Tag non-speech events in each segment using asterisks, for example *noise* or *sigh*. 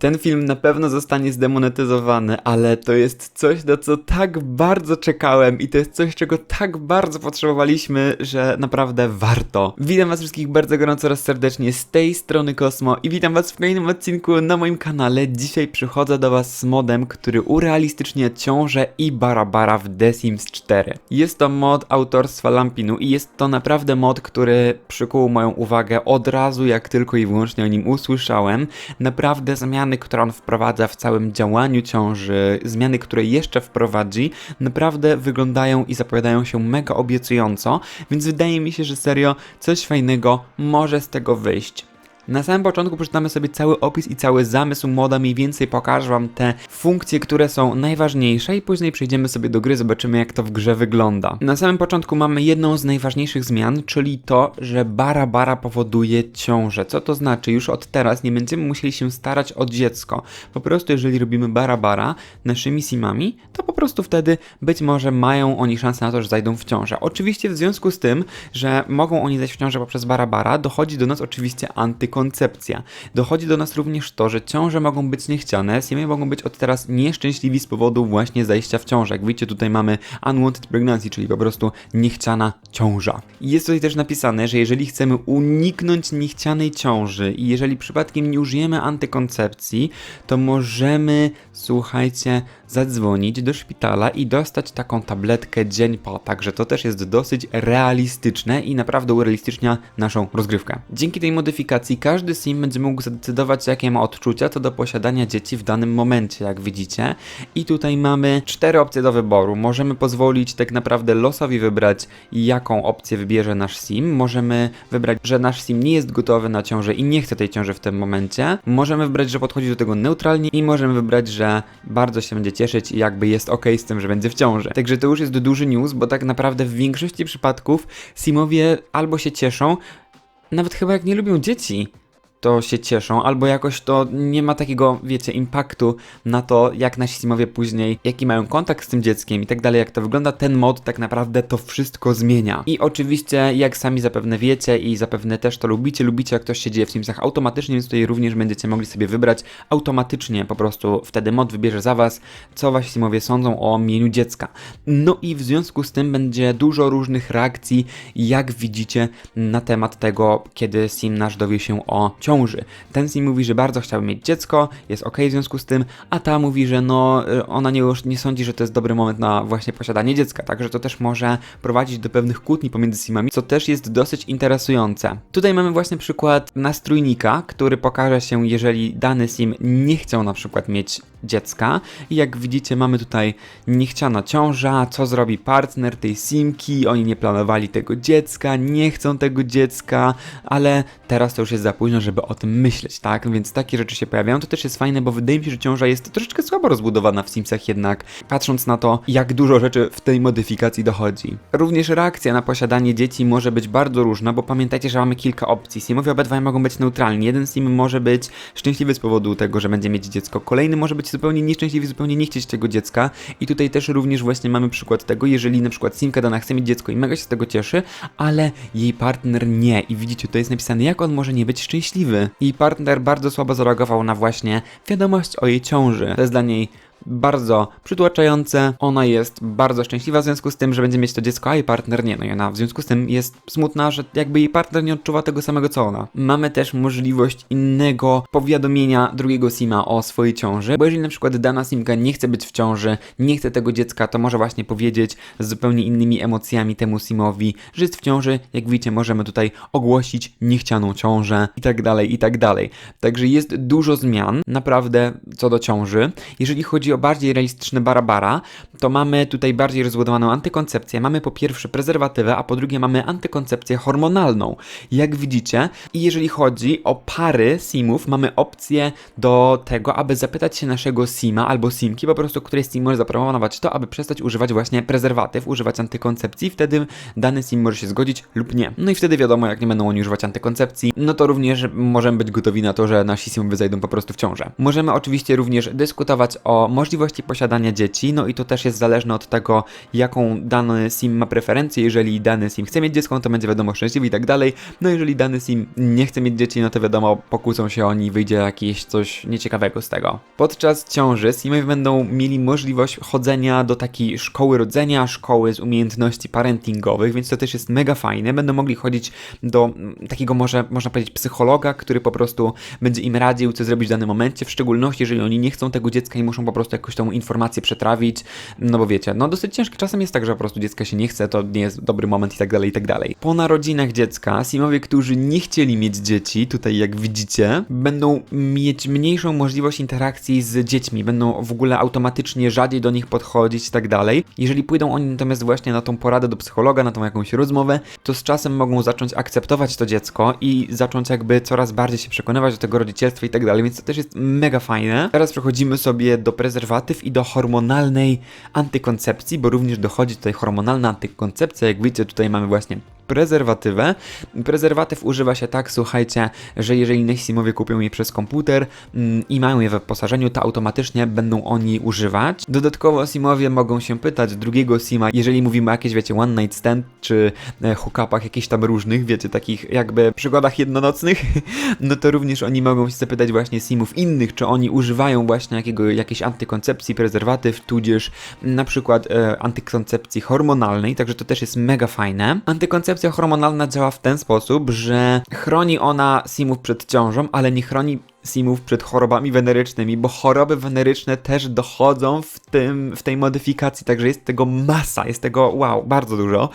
Ten film na pewno zostanie zdemonetyzowany, ale to jest coś, na co tak bardzo czekałem i to jest coś, czego tak bardzo potrzebowaliśmy, że naprawdę warto. Witam was wszystkich bardzo gorąco oraz serdecznie z tej strony Kosmo i witam was w kolejnym odcinku na moim kanale. Dzisiaj przychodzę do was z modem, który urealistycznia ciążę i barabara w The Sims 4. Jest to mod autorstwa Lampinu i jest to naprawdę mod, który przykuł moją uwagę od razu, jak tylko i wyłącznie o nim usłyszałem. Naprawdę zmiany, które on wprowadza w całym działaniu ciąży, zmiany, które jeszcze wprowadzi, naprawdę wyglądają i zapowiadają się mega obiecująco, więc wydaje mi się, że serio coś fajnego może z tego wyjść. Na samym początku przeczytamy sobie cały opis i cały zamysł moda, mniej więcej pokażę wam te funkcje, które są najważniejsze i później przejdziemy sobie do gry, zobaczymy jak to w grze wygląda. Na samym początku mamy jedną z najważniejszych zmian, czyli to, że bara bara powoduje ciążę. Co to znaczy? Już od teraz nie będziemy musieli się starać o dziecko. Po prostu jeżeli robimy bara bara naszymi simami, to po prostu wtedy być może mają oni szansę na to, że zajdą w ciążę. Oczywiście w związku z tym, że mogą oni zajść w ciążę poprzez bara bara, dochodzi do nas oczywiście antykoncepcja koncepcja. Dochodzi do nas również to, że ciąże mogą być niechciane, siemie mogą być od teraz nieszczęśliwi z powodu właśnie zajścia w ciążę. Jak widzicie, tutaj mamy unwanted pregnancy, czyli po prostu niechciana ciąża. I jest tutaj też napisane, że jeżeli chcemy uniknąć niechcianej ciąży i jeżeli przypadkiem nie użyjemy antykoncepcji, to możemy, słuchajcie, zadzwonić do szpitala i dostać taką tabletkę dzień po. Także to też jest dosyć realistyczne i naprawdę urealistycznia naszą rozgrywkę. Dzięki tej modyfikacji każdy sim będzie mógł zadecydować, jakie ma odczucia co do posiadania dzieci w danym momencie, jak widzicie. I tutaj mamy cztery opcje do wyboru. Możemy pozwolić tak naprawdę losowi wybrać, jaką opcję wybierze nasz sim. Możemy wybrać, że nasz sim nie jest gotowy na ciążę i nie chce tej ciąży w tym momencie. Możemy wybrać, że podchodzi do tego neutralnie i możemy wybrać, że bardzo się będzie cieszyć i jakby jest ok z tym, że będzie w ciąży. Także to już jest duży news, bo tak naprawdę w większości przypadków simowie albo się cieszą, nawet chyba jak nie lubią dzieci, to się cieszą, albo jakoś to nie ma takiego, wiecie, impaktu na to, jak nasi simowie później, jaki mają kontakt z tym dzieckiem i tak dalej, jak to wygląda, ten mod tak naprawdę to wszystko zmienia. I oczywiście, jak sami zapewne wiecie i zapewne też to lubicie, lubicie jak ktoś się dzieje w Simsach automatycznie, więc tutaj również będziecie mogli sobie wybrać automatycznie, po prostu wtedy mod wybierze za was, co wasi simowie sądzą o mieniu dziecka. No i w związku z tym będzie dużo różnych reakcji, jak widzicie, na temat tego, kiedy sim nasz dowie się o ciąży ciąży. Ten z nim mówi, że bardzo chciałby mieć dziecko, jest ok w związku z tym, a ta mówi, że no y, ona nie, nie sądzi, że to jest dobry moment na właśnie posiadanie dziecka, także to też może prowadzić do pewnych kłótni pomiędzy simami, co też jest dosyć interesujące. Tutaj mamy właśnie przykład nastrójnika, który pokaże się, jeżeli dany sim nie chciał na przykład mieć dziecka i jak widzicie mamy tutaj niechciana ciąża, co zrobi partner tej simki, oni nie planowali tego dziecka, nie chcą tego dziecka, ale teraz to już jest za późno, żeby o tym myśleć, tak? Więc takie rzeczy się pojawiają. To też jest fajne, bo wydaje mi się, że ciąża jest troszeczkę słabo rozbudowana w Simsach jednak, patrząc na to, jak dużo rzeczy w tej modyfikacji dochodzi. Również reakcja na posiadanie dzieci może być bardzo różna, bo pamiętajcie, że mamy kilka opcji. Simowie obydwaj mogą być neutralni. Jeden sim może być szczęśliwy z powodu tego, że będzie mieć dziecko. Kolejny może być zupełnie nieszczęśliwy, zupełnie nie chcieć tego dziecka. I tutaj też również właśnie mamy przykład tego, jeżeli na przykład simka dana chce mieć dziecko i mega się z tego cieszy, ale jej partner nie. I widzicie, to jest napisane, jak on może nie być szczęśliwy. I partner bardzo słabo zareagował na właśnie wiadomość o jej ciąży. To jest dla niej bardzo przytłaczające. Ona jest bardzo szczęśliwa w związku z tym, że będzie mieć to dziecko, a jej partner nie. No i ona w związku z tym jest smutna, że jakby jej partner nie odczuwa tego samego co ona. Mamy też możliwość innego powiadomienia drugiego sima o swojej ciąży, bo jeżeli na przykład dana simka nie chce być w ciąży, nie chce tego dziecka, to może właśnie powiedzieć z zupełnie innymi emocjami temu simowi, że jest w ciąży. Jak widzicie, możemy tutaj ogłosić niechcianą ciążę i tak dalej, i tak dalej. Także jest dużo zmian, naprawdę, co do ciąży. Jeżeli chodzi chodzi o bardziej realistyczne barabara, to mamy tutaj bardziej rozbudowaną antykoncepcję. Mamy po pierwsze prezerwatywę, a po drugie mamy antykoncepcję hormonalną. Jak widzicie, i jeżeli chodzi o pary simów, mamy opcję do tego, aby zapytać się naszego sima albo simki, po prostu której sim może zaproponować to, aby przestać używać właśnie prezerwatyw, używać antykoncepcji, wtedy dany sim może się zgodzić lub nie. No i wtedy wiadomo, jak nie będą oni używać antykoncepcji, no to również możemy być gotowi na to, że nasi simowie zajdą po prostu w ciążę. Możemy oczywiście również dyskutować o możliwości posiadania dzieci, no i to też jest zależne od tego, jaką dany sim ma preferencję. Jeżeli dany sim chce mieć dziecko, no to będzie wiadomo szczęśliwy i tak dalej. No jeżeli dany sim nie chce mieć dzieci, no to wiadomo, pokłócą się oni wyjdzie jakieś coś nieciekawego z tego. Podczas ciąży simowie będą mieli możliwość chodzenia do takiej szkoły rodzenia, szkoły z umiejętności parentingowych, więc to też jest mega fajne. Będą mogli chodzić do mm, takiego może, można powiedzieć, psychologa, który po prostu będzie im radził, co zrobić w danym momencie, w szczególności jeżeli oni nie chcą tego dziecka i muszą po prostu jakąś tą informację przetrawić, no bo wiecie, no dosyć ciężki czasem jest tak, że po prostu dziecka się nie chce, to nie jest dobry moment i tak dalej, i tak dalej. Po narodzinach dziecka, simowie, którzy nie chcieli mieć dzieci, tutaj jak widzicie, będą mieć mniejszą możliwość interakcji z dziećmi, będą w ogóle automatycznie rzadziej do nich podchodzić i tak dalej. Jeżeli pójdą oni natomiast właśnie na tą poradę do psychologa, na tą jakąś rozmowę, to z czasem mogą zacząć akceptować to dziecko i zacząć jakby coraz bardziej się przekonywać do tego rodzicielstwa i tak dalej, więc to też jest mega fajne. Teraz przechodzimy sobie do prezerwatyw i do hormonalnej antykoncepcji, bo również dochodzi tutaj hormonalna antykoncepcja. Jak widzicie, tutaj mamy właśnie prezerwatywę. Prezerwatyw używa się tak, słuchajcie, że jeżeli nasi simowie kupią je przez komputer mm, i mają je w wyposażeniu, to automatycznie będą oni używać. Dodatkowo simowie mogą się pytać drugiego sima, jeżeli mówimy o jakieś, wiecie, one night stand, czy e, hookupach jakichś tam różnych, wiecie, takich jakby przygodach jednonocnych, *laughs* no to również oni mogą się zapytać właśnie simów innych, czy oni używają właśnie jakiego, jakiejś antykoncepcji, prezerwatyw, tudzież na przykład e, antykoncepcji hormonalnej, także to też jest mega fajne. Antykoncepcja koncepcja hormonalna działa w ten sposób, że chroni ona simów przed ciążą, ale nie chroni simów przed chorobami wenerycznymi, bo choroby weneryczne też dochodzą w, tym, w tej modyfikacji, także jest tego masa, jest tego wow, bardzo dużo.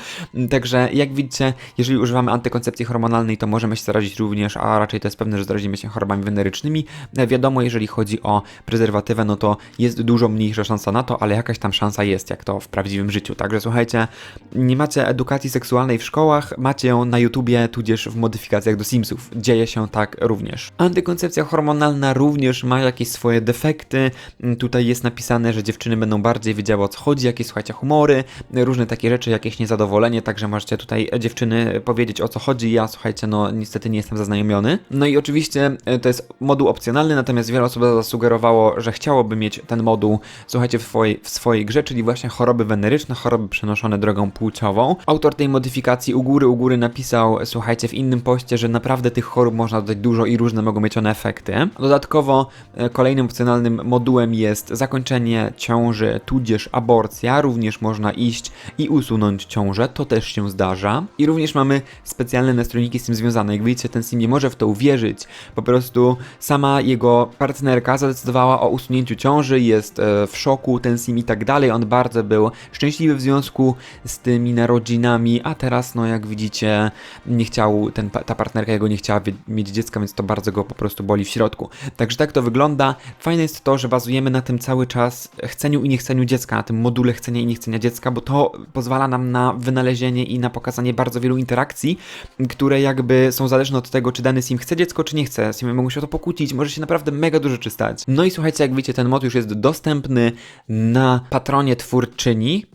Także jak widzicie, jeżeli używamy antykoncepcji hormonalnej, to możemy się zarazić również, a raczej to jest pewne, że zarazimy się chorobami wenerycznymi. Wiadomo, jeżeli chodzi o prezerwatywę, no to jest dużo mniejsza szansa na to, ale jakaś tam szansa jest, jak to w prawdziwym życiu. Także słuchajcie, nie macie edukacji seksualnej w szkołach, macie ją na YouTubie, tudzież w modyfikacjach do Simsów. Dzieje się tak również. Antykoncepcja hormonalna również ma jakieś swoje defekty. Mm, tutaj jest napisane, że dziewczyny będą bardziej wiedziały o co chodzi, jakie słuchajcie humory, różne takie rzeczy, jakieś niezadowolenie, także możecie tutaj e, dziewczyny powiedzieć o co chodzi. Ja słuchajcie, no niestety nie jestem zaznajomiony. No i oczywiście e, to jest moduł opcjonalny, natomiast wiele osób zasugerowało, że chciałoby mieć ten moduł, słuchajcie, w swojej, w swojej grze, czyli właśnie choroby weneryczne, choroby przenoszone drogą płciową. Autor tej modyfikacji u góry, u góry napisał, słuchajcie, w innym poście, że naprawdę tych chorób można dodać dużo i różne mogą mieć one efekty Dodatkowo e, kolejnym opcjonalnym modułem jest zakończenie ciąży, tudzież aborcja. Również można iść i usunąć ciążę, to też się zdarza. I również mamy specjalne nastrojniki z tym związane. Jak widzicie, ten sim nie może w to uwierzyć. Po prostu sama jego partnerka zadecydowała o usunięciu ciąży, jest e, w szoku, ten sim i tak dalej. On bardzo był szczęśliwy w związku z tymi narodzinami, a teraz, no jak widzicie, nie chciał, ten, ta partnerka jego nie chciała mieć dziecka, więc to bardzo go po prostu boli w środku. Także tak to wygląda. Fajne jest to, że bazujemy na tym cały czas chceniu i niechceniu dziecka, na tym module chcenia i niechcenia dziecka, bo to pozwala nam na wynalezienie i na pokazanie bardzo wielu interakcji, które jakby są zależne od tego, czy dany sim chce dziecko, czy nie chce. Simy mogą się o to pokłócić, może się naprawdę mega dużo czy stać. No i słuchajcie, jak widzicie, ten mod już jest dostępny na patronie twórczyni,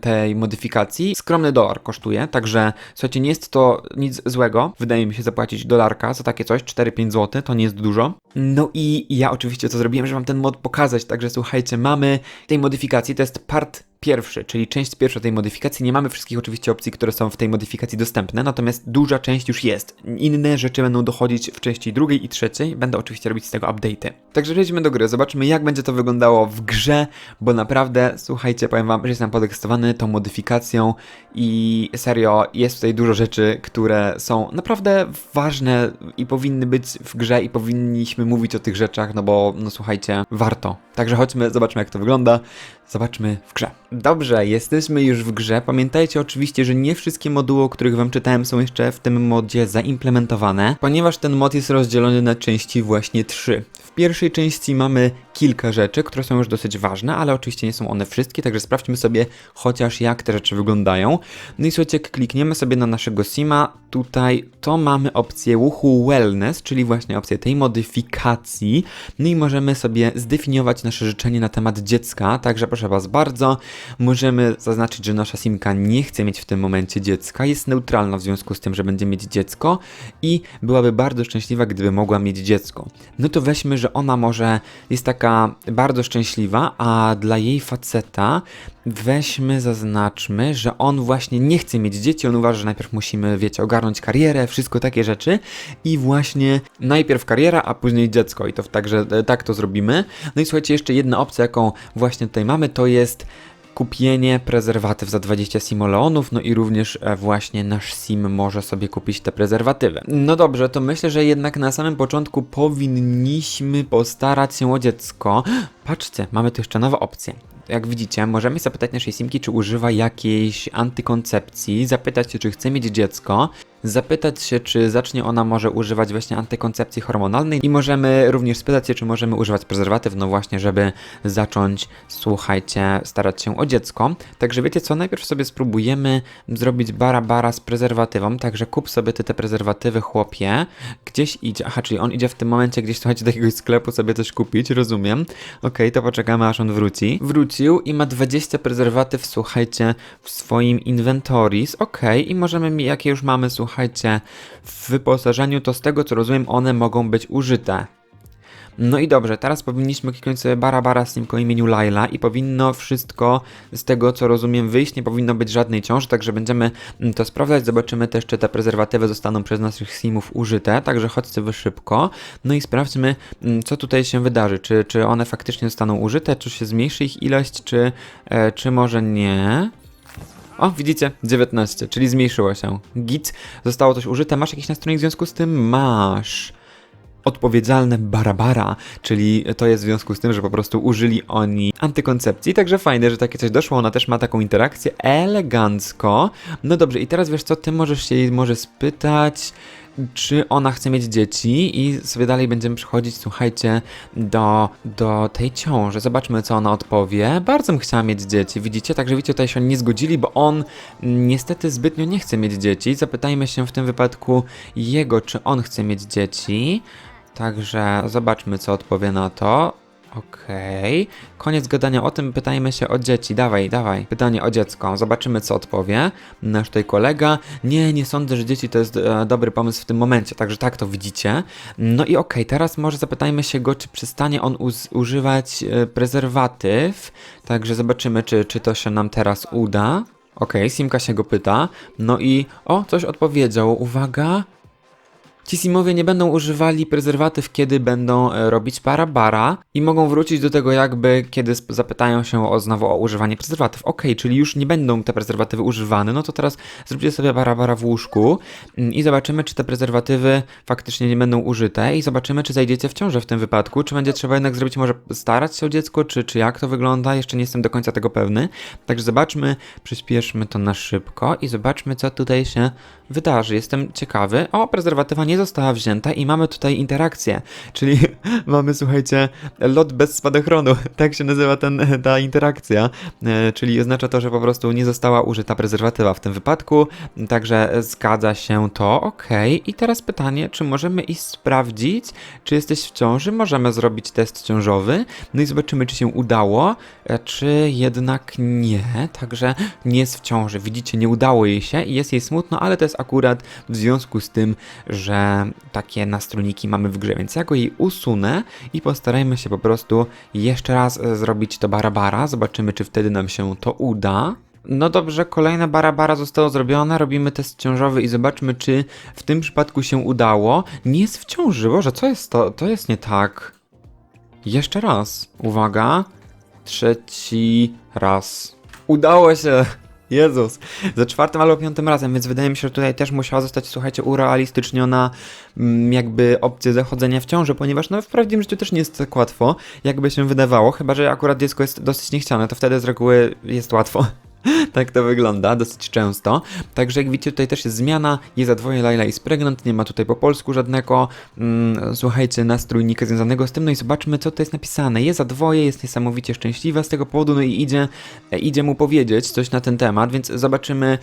tej modyfikacji. Skromny dolar kosztuje, także słuchajcie, nie jest to nic złego. Wydaje mi się zapłacić dolarka za takie coś, 4-5 zł, to nie jest dużo. No i ja oczywiście co zrobiłem, żeby wam ten mod pokazać, także słuchajcie, mamy tej modyfikacji, to jest part pierwszy, czyli część pierwsza tej modyfikacji. Nie mamy wszystkich oczywiście opcji, które są w tej modyfikacji dostępne, natomiast duża część już jest. Inne rzeczy będą dochodzić w części drugiej i trzeciej. Będę oczywiście robić z tego update'y. Także przejdźmy do gry, zobaczmy jak będzie to wyglądało w grze, bo naprawdę, słuchajcie, powiem wam, że jestem podekscytowany tą modyfikacją i serio, jest tutaj dużo rzeczy, które są naprawdę ważne i powinny być w grze i powinniśmy mówić o tych rzeczach, no bo, no słuchajcie, warto. Także chodźmy, zobaczmy jak to wygląda. Zobaczmy w grze. Dobrze, jesteśmy już w grze. Pamiętajcie oczywiście, że nie wszystkie moduły, o których wam czytałem, są jeszcze w tym modzie zaimplementowane, ponieważ ten mod jest rozdzielony na części właśnie trzy. W pierwszej części mamy kilka rzeczy, które są już dosyć ważne, ale oczywiście nie są one wszystkie, także sprawdźmy sobie chociaż jak te rzeczy wyglądają. No i słuchajcie, klikniemy sobie na naszego sima, tutaj to mamy opcję Woohoo Wellness, czyli właśnie opcję tej modyfikacji. No i możemy sobie zdefiniować nasze życzenie na temat dziecka, także proszę Was bardzo, możemy zaznaczyć, że nasza simka nie chce mieć w tym momencie dziecka, jest neutralna w związku z tym, że będzie mieć dziecko i byłaby bardzo szczęśliwa, gdyby mogła mieć dziecko. No to weźmy, że ona może jest taka taka bardzo szczęśliwa, a dla jej faceta weźmy, zaznaczmy, że on właśnie nie chce mieć dzieci, on uważa, że najpierw musimy, wiecie, ogarnąć karierę, wszystko takie rzeczy i właśnie najpierw kariera, a później dziecko i to także e, tak to zrobimy. No i słuchajcie, jeszcze jedna opcja, jaką właśnie tutaj mamy, to jest kupienie prezerwatyw za 20 simoleonów, no i również e, właśnie nasz sim może sobie kupić te prezerwatywy. No dobrze, to myślę, że jednak na samym początku powinniśmy postarać się o dziecko. Patrzcie, mamy tu jeszcze nową opcję. Jak widzicie, możemy zapytać naszej simki, czy używa jakiejś antykoncepcji, zapytać się, czy chce mieć dziecko, zapytać się, czy zacznie ona może używać właśnie antykoncepcji hormonalnej i możemy również spytać się, czy możemy używać prezerwatyw, no właśnie, żeby zacząć, słuchajcie, starać się o dziecko. Także wiecie co, najpierw sobie spróbujemy zrobić bara bara z prezerwatywą, także kup sobie ty te prezerwatywy, chłopie. Gdzieś idzie, aha, czyli on idzie w tym momencie gdzieś, słuchajcie, do jakiegoś sklepu sobie coś kupić, rozumiem. Okej, to poczekamy aż on wróci. Wrócił i ma 20 prezerwatyw, słuchajcie, w swoim inventories. Okej, i możemy, jakie już mamy, słuchajcie, w wyposażeniu, to z tego co rozumiem, one mogą być użyte. No i dobrze, teraz powinniśmy kliknąć sobie bara bara z o imieniu Laila i powinno wszystko z tego co rozumiem wyjść, nie powinno być żadnej ciąży, także będziemy to sprawdzać, zobaczymy też czy te prezerwatywy zostaną przez naszych simów użyte, także chodźcie wy szybko, no i sprawdźmy mm, co tutaj się wydarzy, czy, czy one faktycznie zostaną użyte, czy się zmniejszy ich ilość, czy, e, czy może nie. O, widzicie, 19, czyli zmniejszyło się. Git, zostało coś użyte. Masz jakiś nastronik w związku z tym? Masz odpowiedzialne barabara, czyli to jest w związku z tym, że po prostu użyli oni antykoncepcji, także fajne, że takie coś doszło, ona też ma taką interakcję elegancko. No dobrze, i teraz wiesz co, ty możesz się jej może spytać, czy ona chce mieć dzieci i sobie dalej będziemy przychodzić, słuchajcie, do, do tej ciąży. Zobaczmy, co ona odpowie. Bardzo bym chciała mieć dzieci, widzicie? Także widzicie, tutaj się nie zgodzili, bo on niestety zbytnio nie chce mieć dzieci. Zapytajmy się w tym wypadku jego, czy on chce mieć dzieci. Także zobaczmy, co odpowie na to. Okej. Koniec gadania o tym, pytajmy się o dzieci. Dawaj, dawaj. Pytanie o dziecko. Zobaczymy, co odpowie nasz tutaj kolega. Nie, nie sądzę, że dzieci to jest e, dobry pomysł w tym momencie. Także tak to widzicie. No i okej, teraz może zapytajmy się go, czy przestanie on używać e, prezerwatyw. Także zobaczymy, czy, czy to się nam teraz uda. Okej, Simka się go pyta. No i o, coś odpowiedział. Uwaga. Ci Simowie nie będą używali prezerwatyw, kiedy będą e, robić para-bara i mogą wrócić do tego jakby, kiedy zapytają się o znowu o używanie prezerwatyw. Okej, czyli już nie będą te prezerwatywy używane, no to teraz zróbcie sobie para-bara w łóżku mm, i zobaczymy, czy te prezerwatywy faktycznie nie będą użyte i zobaczymy, czy zajdziecie w ciążę w tym wypadku, czy będzie trzeba jednak zrobić, może starać się o dziecko, czy, czy jak to wygląda, jeszcze nie jestem do końca tego pewny. Także zobaczmy, przyspieszmy to na szybko i zobaczmy, co tutaj się wydarzy. Jestem ciekawy. O, prezerwatywa nie została wzięta i mamy tutaj interakcję, czyli *laughs* mamy, słuchajcie, lot bez spadochronu. *laughs* Tak się nazywa ten, ta interakcja, e, czyli oznacza to, że po prostu nie została użyta prezerwatywa w tym wypadku, także zgadza się to, ok. I teraz pytanie, czy możemy iść sprawdzić, czy jesteś w ciąży? Możemy zrobić test ciążowy, no i zobaczymy, czy się udało, e, czy jednak nie, także nie jest w ciąży. Widzicie, nie udało jej się i jest jej smutno, ale to jest akurat w związku z tym, że takie nastrojniki mamy w grze, więc ja go jej usunę i postarajmy się po prostu jeszcze raz e, zrobić to barabara. Zobaczymy, czy wtedy nam się to uda. No dobrze, kolejna barabara została zrobiona, robimy test ciążowy i zobaczmy, czy w tym przypadku się udało. Nie jest w ciąży, Boże, co jest to? To jest nie tak. Jeszcze raz. Uwaga. Trzeci raz. Udało się! Jezus. Za czwartym albo piątym razem, więc wydaje mi się, że tutaj też musiała zostać, słuchajcie, urealistyczniona mm, jakby opcja zachodzenia w ciąży, ponieważ no w prawdziwym życiu też nie jest tak łatwo, jakby się wydawało, chyba że akurat dziecko jest dosyć niechciane, to wtedy z reguły jest łatwo. *laughs* Tak to wygląda dosyć często. Także jak widzicie, tutaj też jest zmiana. Jest za dwoje Laila i Pregnant. Nie ma tutaj po polsku żadnego, mm, słuchajcie, nastrójnika związanego z tym. No i zobaczmy, co to jest napisane. Jest za dwoje, jest niesamowicie szczęśliwa z tego powodu. No i idzie, e, idzie mu powiedzieć coś na ten temat, więc zobaczymy.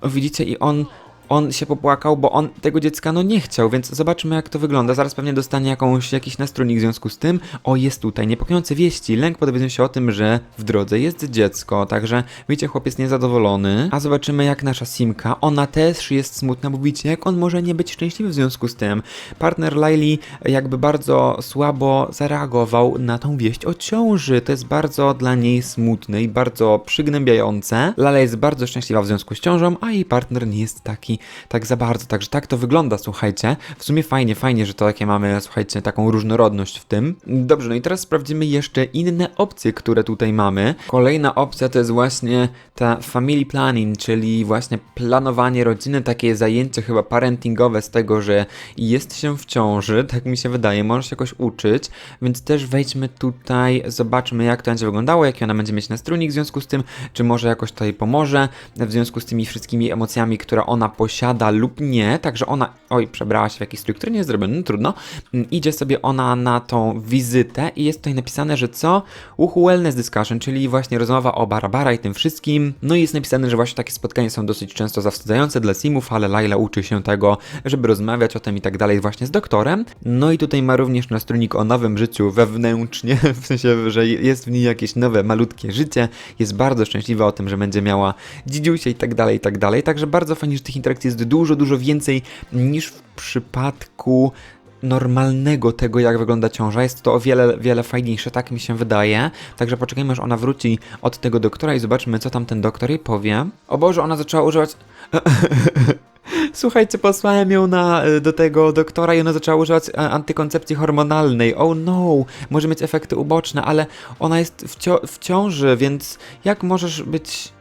O, widzicie, i on on się popłakał, bo on tego dziecka no nie chciał, więc zobaczmy jak to wygląda. Zaraz pewnie dostanie jakąś, jakiś nastrójnik w związku z tym. O, jest tutaj, niepokojące wieści. Lęk dowiedzą się o tym, że w drodze jest dziecko, także wiecie, chłopiec niezadowolony. A zobaczymy jak nasza Simka, ona też jest smutna, bo widzicie, jak on może nie być szczęśliwy w związku z tym. Partner Laili jakby bardzo słabo zareagował na tą wieść o ciąży. To jest bardzo dla niej smutne i bardzo przygnębiające. Lala jest bardzo szczęśliwa w związku z ciążą, a jej partner nie jest taki, tak za bardzo. Także tak to wygląda, słuchajcie. W sumie fajnie, fajnie, że to takie mamy, słuchajcie, taką różnorodność w tym. Dobrze, no i teraz sprawdzimy jeszcze inne opcje, które tutaj mamy. Kolejna opcja to jest właśnie ta family planning, czyli właśnie planowanie rodziny, takie zajęcie chyba parentingowe z tego, że jest się w ciąży, tak mi się wydaje, może się jakoś uczyć, więc też wejdźmy tutaj, zobaczmy jak to będzie wyglądało, jaki ona będzie mieć nastrójnik w związku z tym, czy może jakoś tutaj pomoże w związku z tymi wszystkimi emocjami, które ona posiada lub nie, także ona, oj, przebrała się w jakiś strój, nie zrobiony, no trudno, Mm, idzie sobie ona na tą wizytę i jest tutaj napisane, że co? Uhu Wellness Discussion, czyli właśnie rozmowa o Barabara i tym wszystkim, no i jest napisane, że właśnie takie spotkania są dosyć często zawstydzające dla simów, ale Laila uczy się tego, żeby rozmawiać o tym i tak dalej właśnie z doktorem, no i tutaj ma również nastrójnik o nowym życiu wewnętrznie, *laughs* w sensie, że jest w niej jakieś nowe, malutkie życie, jest bardzo szczęśliwa o tym, że będzie miała dzidziusia i tak dalej, i tak dalej, także bardzo fajnie, że tych interakcji jest dużo, dużo więcej niż w przypadku normalnego tego, jak wygląda ciąża. Jest to o wiele, wiele fajniejsze, tak mi się wydaje. Także poczekajmy, aż ona wróci od tego doktora i zobaczymy, co tam ten doktor jej powie. O Boże, ona zaczęła używać... *laughs* Słuchajcie, posłałem ją na, do tego doktora i ona zaczęła używać e, antykoncepcji hormonalnej. Oh no, może mieć efekty uboczne, ale ona jest w, cio- w ciąży, więc jak możesz być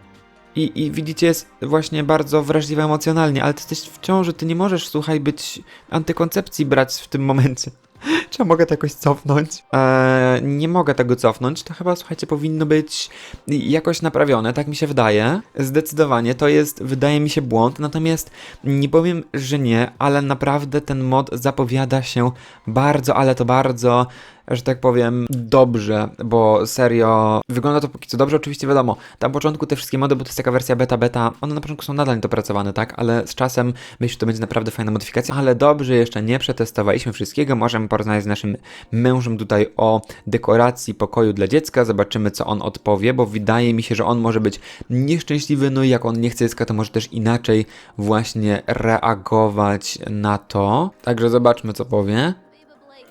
i, I widzicie, jest właśnie bardzo wrażliwa emocjonalnie, ale ty jesteś w ciąży, ty nie możesz, słuchaj, być antykoncepcji brać w tym momencie. *laughs* Czy ja mogę to jakoś cofnąć? Eee, nie mogę tego cofnąć. To chyba, słuchajcie, powinno być jakoś naprawione, tak mi się wydaje. Zdecydowanie to jest, wydaje mi się, błąd. Natomiast nie powiem, że nie, ale naprawdę ten mod zapowiada się bardzo, ale to bardzo że tak powiem, dobrze, bo serio wygląda to póki co dobrze. Oczywiście wiadomo, tam początku te wszystkie mody, bo to jest taka wersja beta, beta, one na początku są nadal niedopracowane, tak? Ale z czasem myślę, że to będzie naprawdę fajna modyfikacja. Ale dobrze, jeszcze nie przetestowaliśmy wszystkiego. Możemy porozmawiać z naszym mężem tutaj o dekoracji pokoju dla dziecka. Zobaczymy, co on odpowie, bo wydaje mi się, że on może być nieszczęśliwy, no i jak on nie chce dziecka, to może też inaczej właśnie reagować na to. Także zobaczmy, co powie.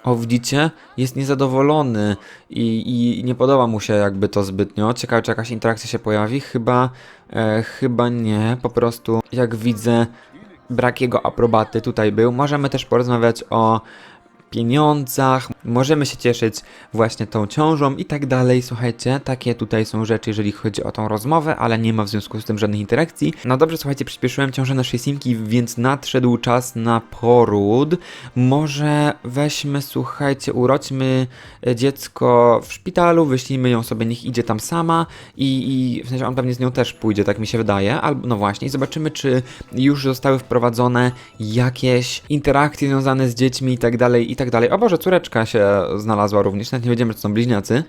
O, widzicie? Jest niezadowolony i, i nie podoba mu się jakby to zbytnio. Ciekawe, czy jakaś interakcja się pojawi. Chyba, e, chyba nie. Po prostu, jak widzę, brak jego aprobaty tutaj był. Możemy też porozmawiać o pieniądzach, możemy się cieszyć właśnie tą ciążą i tak dalej. Słuchajcie, takie tutaj są rzeczy, jeżeli chodzi o tą rozmowę, ale nie ma w związku z tym żadnych interakcji. No dobrze, słuchajcie, przyspieszyłem ciążę naszej simki, więc nadszedł czas na poród. Może weźmy, słuchajcie, urodźmy dziecko w szpitalu, wyślijmy ją sobie, niech idzie tam sama i, i w sensie on pewnie z nią też pójdzie, tak mi się wydaje. Albo, no właśnie, zobaczymy, czy już zostały wprowadzone jakieś interakcje związane z dziećmi i tak dalej, i tak dalej. O Boże, córeczka się znalazła również, nawet nie wiedziemy, czy są bliźniacy.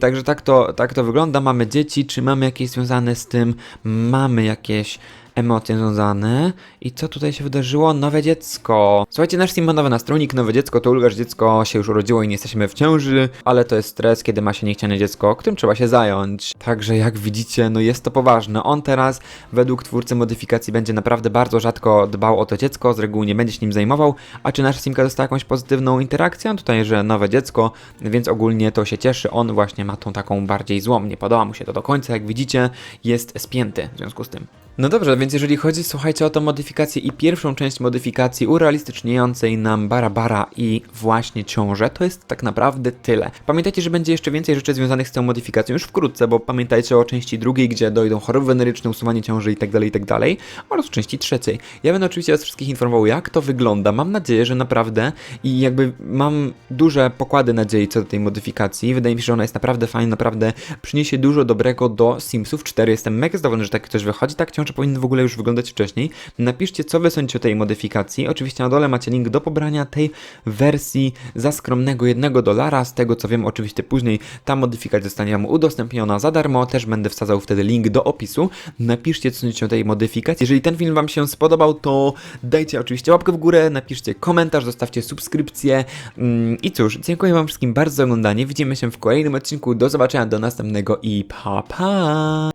Także tak to, tak to wygląda. Mamy dzieci, czy mamy jakieś związane z tym, mamy jakieś emocje związane. I co tutaj się wydarzyło? Nowe dziecko. Słuchajcie, nasz sim ma nowy nastrójnik, nowe dziecko, to ulga, że dziecko się już urodziło i nie jesteśmy w ciąży, ale to jest stres, kiedy ma się niechciane dziecko, którym trzeba się zająć. Także jak widzicie, no jest to poważne. On teraz, według twórcy modyfikacji, będzie naprawdę bardzo rzadko dbał o to dziecko, z reguły nie będzie się nim zajmował. A czy nasza simka dostała jakąś pozytywną interakcję? Tutaj, że nowe dziecko, więc ogólnie to się cieszy. On właśnie ma tą taką bardziej złą, nie podoba mu się to do końca, jak widzicie, jest spięty w związku z tym. No dobrze, więc jeżeli chodzi, słuchajcie, o tą modyfikację i pierwszą część modyfikacji urealistyczniającej nam Barabara i właśnie ciążę, to jest tak naprawdę tyle. Pamiętajcie, że będzie jeszcze więcej rzeczy związanych z tą modyfikacją już wkrótce, bo pamiętajcie o części drugiej, gdzie dojdą choroby weneryczne, usuwanie ciąży i tak dalej, i tak oraz części trzeciej. Ja będę oczywiście was wszystkich informował, jak to wygląda. Mam nadzieję, że naprawdę i jakby mam duże pokłady nadziei co do tej modyfikacji. Wydaje mi się, że ona jest naprawdę fajna, naprawdę przyniesie dużo dobrego do Simsów 4. Jestem mega zadowolony, że tak coś wychodzi, tak ciągle wciąż powinny w ogóle już wyglądać wcześniej. Napiszcie, co wy sądzicie o tej modyfikacji. Oczywiście na dole macie link do pobrania tej wersji za skromnego jednego dolara. Z tego co wiem, oczywiście później ta modyfikacja zostanie wam udostępniona za darmo. Też będę wsadzał wtedy link do opisu. Napiszcie, co sądzicie o tej modyfikacji. Jeżeli ten film wam się spodobał, to dajcie oczywiście łapkę w górę, napiszcie komentarz, zostawcie subskrypcję. Mm, I cóż, dziękuję wam wszystkim bardzo za oglądanie. Widzimy się w kolejnym odcinku. Do zobaczenia, do następnego i pa pa!